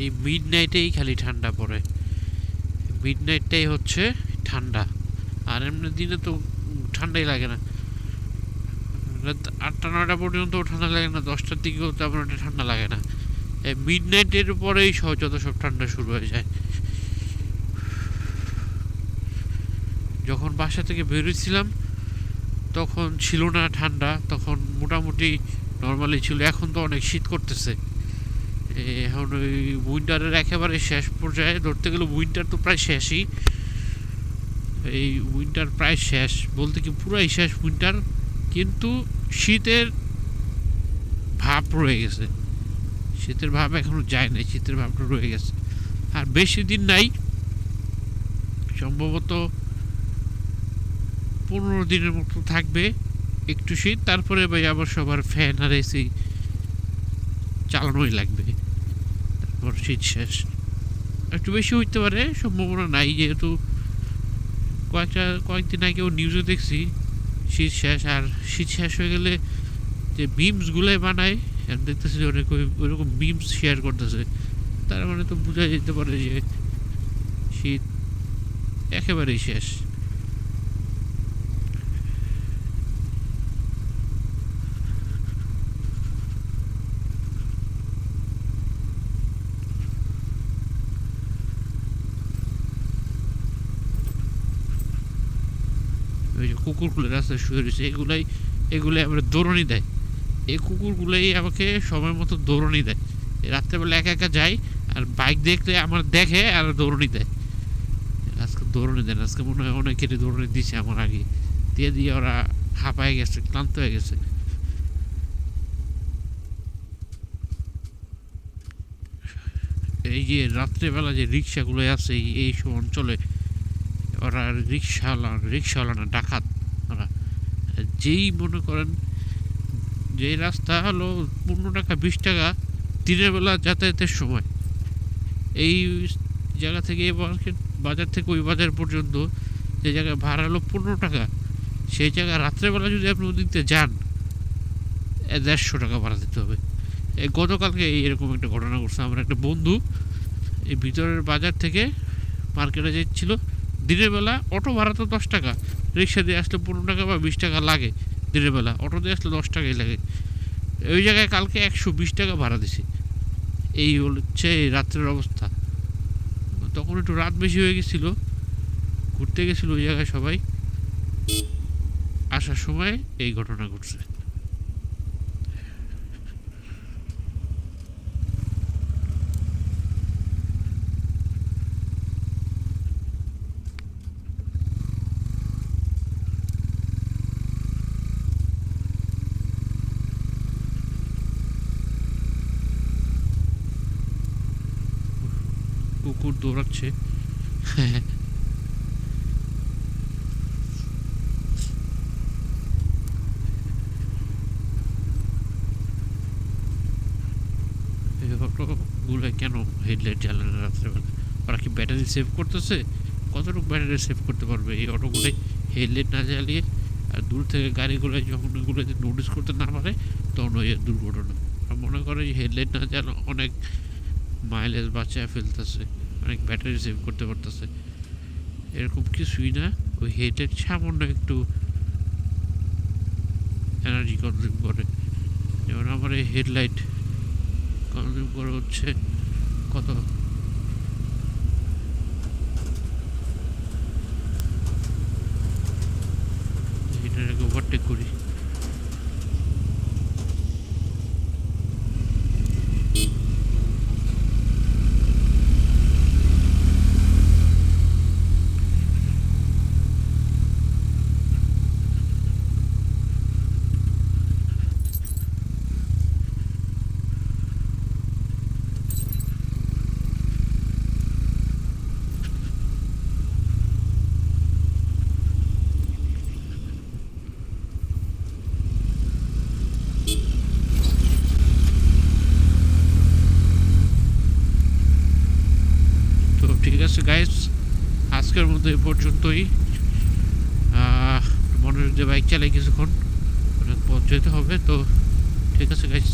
এই মিড নাইটেই খালি ঠান্ডা পড়ে। মিড নাইটটাই হচ্ছে ঠান্ডা। আর এমনি দিনে তো ঠান্ডাই লাগে না। রাত আটটা, নয়টা পর্যন্ত ঠান্ডা লাগে না, দশটার দিকেও তেমন একটা ঠান্ডা লাগে না। এই মিড নাইটের পরেই যত সব ঠান্ডা শুরু হয়ে যায়। যখন বাসা থেকে বেরোছিলাম তখন ছিল না ঠান্ডা, তখন মোটামুটি নর্মালি ছিল, এখন তো অনেক শীত করতেছে। এখন ওই উইন্টারের একেবারে শেষ পর্যায়ে ধরতে গেলে উইন্টার তো প্রায় শেষই। এই উইন্টার প্রায় শেষ, বলতে কি পুরাই শেষ উইন্টার কিন্তু শীতের ভাব রয়ে গেছে। শীতের ভাব এখনও যায় নাই, শীতের ভাবটা রয়ে গেছে। আর বেশি দিন নাই, সম্ভবত পনেরো দিনের মতো থাকবে একটু শীত, তারপরে ভাই আবার সবার ফ্যান আর এসি চালানোই লাগবে। তারপর শীত শেষ। একটু বেশি হইতে পারে, সম্ভাবনা নাই যেহেতু কয়েকটা, কয়েকদিন আগেও নিউজে দেখছি, শীত শেষ আর শীত শেষ হয়ে গেলে যে বিমসগুলোই বানায় দেখতেছি যে অনেক ওই- ওইরকম বিমস শেয়ার করতেছে। তার মানে তো বোঝা যেতে পারে যে শীত একেবারেই শেষ। কুকুরগুলো রাস্তায় শুয়ে রয়েছে, এগুলাই এগুলাই আমরা দৌড়নি দেয়। এই কুকুরগুলোই আমাকে সময় মতো দৌড়নি দেয়। রাত্রেবেলা একা একা যাই আর বাইক দেখলে আমার দেখে আর দৌড়নি দেয়। আজকে দৌড়নি দেন আজকে মনে হয় অনেকেরই দৌড়নি দিছে আমার আগে। দিয়ে দিয়ে ওরা হাঁপায় গেছে, ক্লান্ত হয়ে গেছে। এই যে রাত্রেবেলা যে রিক্সাগুলো আছে এই সব অঞ্চলে ওরা রিক্সাওয়ালা রিক্সাওয়ালা ডাকাত। ওরা যেই মনে করেন যে রাস্তা হলো পনেরো টাকা, বিশ টাকা, দিনের বেলা যাতায়াতের সময়। এই জায়গা থেকে এই মার্কেট বাজার থেকে ওই বাজার পর্যন্ত যে জায়গায় ভাড়া হলো পনেরো টাকা, সেই জায়গায় রাত্রেবেলা যদি আপনি ওদিক দিয়ে যান দেড়শো টাকা ভাড়া দিতে হবে। এই গতকালকে এরকম একটা ঘটনা ঘটছে। আমার একটা বন্ধু এই ভিতরের বাজার থেকে মার্কেটে যাচ্ছিল। দিনের বেলা অটো ভাড়া তো দশ টাকা, রিক্সা দিয়ে আসলে পনেরো টাকা বা বিশ টাকা লাগে দিনের বেলা। অটো দিয়ে আসলে দশ টাকাই লাগে। ওই জায়গায় কালকে একশো বিশ টাকা ভাড়া দিছি। এই হচ্ছে রাত্রের অবস্থা। তখন একটু রাত বেশি হয়ে গেছিল, ঘুরতে গেছিল ওই জায়গায় সবাই। আসার সময় এই ঘটনা ঘটছে। কুকুর দৌড়াচ্ছে। অটোগুলো কেন হেডলাইট জ্বালানো রাত্রেবেলা? ওরা কি ব্যাটারি সেভ করতেছে? কতটুকু ব্যাটারি সেভ করতে পারবে এই অটোগুলোই হেডলাইট না জ্বালিয়ে আর দূর থেকে গাড়িগুলো যখন ওইগুলো নোটিস করতে না পারে, তখন ওই দুর্ঘটনা। মনে করে হেডলাইট না জ্বালা অনেক মাইলেজ বাঁচায় ফেলতেছে, অনেক ব্যাটারি সেভ করতে পারতেছে। এরকম কিছুই না, ওই হেডের সামান্য একটু এনার্জি কনজিউম করে। যেমন আমার এই হেডলাইট কনজিউম করে হচ্ছে কত এটাকে ওভারটেক করি তো ঠিক আছে গাইস আজকের মতো এ পর্যন্তই। মনে মনোযোগ দিয়ে বাইক চালাই কিছুক্ষণ। যেতে হবে, তো ঠিক আছে গাইস